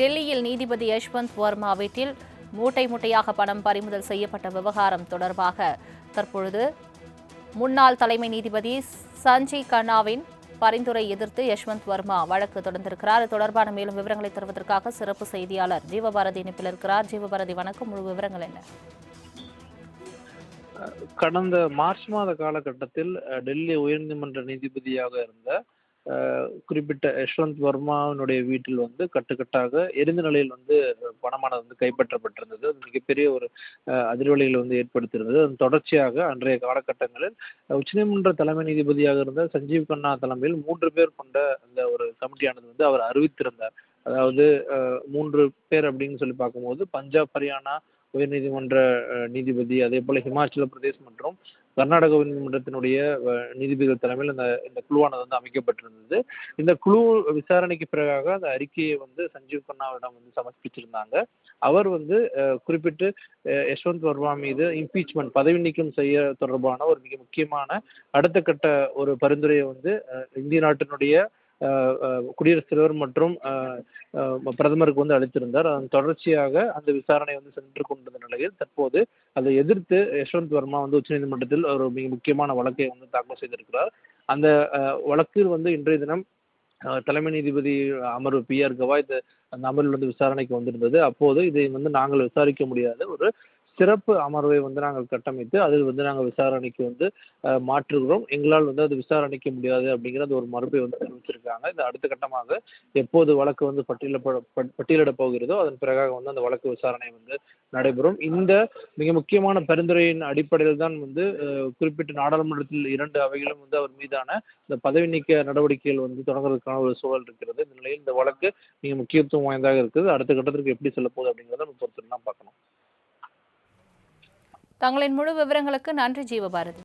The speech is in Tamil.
டெல்லியில் நீதிபதி யஷ்வந்த் வர்மா வீட்டில் மூட்டை மூட்டையாக பணம் பறிமுதல் செய்யப்பட்ட விவகாரம் தொடர்பாக தற்பொழுது முன்னாள் தலைமை நீதிபதி சஞ்சய் கண்ணாவின் பரிந்துரை எதிர்த்து யஷ்வந்த் வர்மா வழக்கு தொடர்ந்திருக்கிறார். இது தொடர்பான மேலும் விவரங்களை தருவதற்காக சிறப்பு செய்தியாளர் ஜீவபாரதி இணைப்பில் இருக்கிறார். ஜீவபாரதி வணக்கம். முழு விவரங்கள் என்ன? கடந்த மார்ச் மாத காலகட்டத்தில் டெல்லி உயர்நீதிமன்ற நீதிபதியாக இருந்த குறிப்பிட்ட யஷ்வந்த் வர்மாவினுடைய வீட்டில் வந்து கட்டுக்கட்டாக எரிந்த நிலையில் வந்து பணமானது வந்து கைப்பற்றப்பட்டிருந்தது. அது மிகப்பெரிய ஒரு அதிர்வலைகளை வந்து ஏற்படுத்தியிருந்தது. அதன் தொடர்ச்சியாக அன்றைய காலகட்டங்களில் உச்சநீதிமன்ற தலைமை நீதிபதியாக இருந்த சஞ்சீவ் கண்ணா தலைமையில் மூன்று பேர் கொண்ட அந்த ஒரு கமிட்டியானது வந்து அவர் அறிவித்திருந்தார். அதாவது அஹ், மூன்று பேர் அப்படின்னு சொல்லி பார்க்கும்போது பஞ்சாப் ஹரியானா உயர்நீதிமன்ற நீதிபதி அதே போல ஹிமாச்சல பிரதேஷ் மற்றும் கர்நாடக உயர்நீதிமன்றத்தினுடைய நீதிபதிகள் தலைமையில் இந்த இந்த குழுவானது வந்து அமைக்கப்பட்டிருந்தது. இந்த குழு விசாரணைக்கு பிறகாக அந்த அறிக்கையை வந்து சஞ்சீவ் கண்ணாவிடம் வந்து சமர்ப்பிச்சிருந்தாங்க. அவர் வந்து குறிப்பிட்டு யஷ்வந்த் வர்மா மீது இம்பீச்மெண்ட் பதவி நீக்கம் செய்ய தொடர்பான ஒரு மிக முக்கியமான அடுத்த கட்ட ஒரு பரிந்துரையை வந்து இந்திய நாட்டினுடைய குடியரசுத் தலைவர் மற்றும் பிரதமருக்கு வந்து அளித்திருந்தார். அதன் தொடர்ச்சியாக அந்த விசாரணை வந்து சென்று கொண்டிருந்த நிலையில் தற்போது அதை எதிர்த்து யஷ்வந்த் வர்மா வந்து உச்சநீதிமன்றத்தில் ஒரு மிக முக்கியமான வழக்கை வந்து தாக்கல் செய்திருக்கிறார். அந்த வழக்கில் வந்து இன்றைய தினம் தலைமை நீதிபதி அமர்வு பி ஆர் கவாய் இந்த அந்த அமர்வில் வந்து விசாரணைக்கு வந்திருந்தது. அப்போது இதை வந்து நாங்கள் விசாரிக்க முடியாத ஒரு சிறப்பு அமர்வை வந்து நாங்கள் கட்டமைத்து அதில் வந்து நாங்கள் விசாரணைக்கு வந்து மாற்றுகிறோம். எங்களால் வந்து அது விசாரணைக்க முடியாது அப்படிங்கிற அந்த ஒரு மறுப்பை வந்து தெரிவிச்சிருக்காங்க. இந்த அடுத்த கட்டமாக எப்போது வழக்கு வந்து பட்டியலிட பட்டியலிடப் போகிறதோ அதன் பிறகாக வந்து அந்த வழக்கு விசாரணை வந்து நடைபெறும். இந்த மிக முக்கியமான பரிந்துரையின் அடிப்படையில் தான் வந்து குறிப்பிட்ட நாடாளுமன்றத்தில் இரண்டு அவைகளும் வந்து அவர் மீதான இந்த பதவி நீக்க நடவடிக்கைகள் வந்து தொடங்குறதுக்கான ஒரு சூழல் இருக்கிறது. இந்த நிலையில் இந்த வழக்கு மிக முக்கியத்துவம் வாய்ந்ததாக இருக்குது. அடுத்த கட்டத்திற்கு எப்படி செல்ல போகுது அப்படிங்கிறத நம்ம பொறுத்து தான் பார்க்கணும். தங்களின் முழு விவரங்களுக்கு நன்றி ஜீவபாரதி.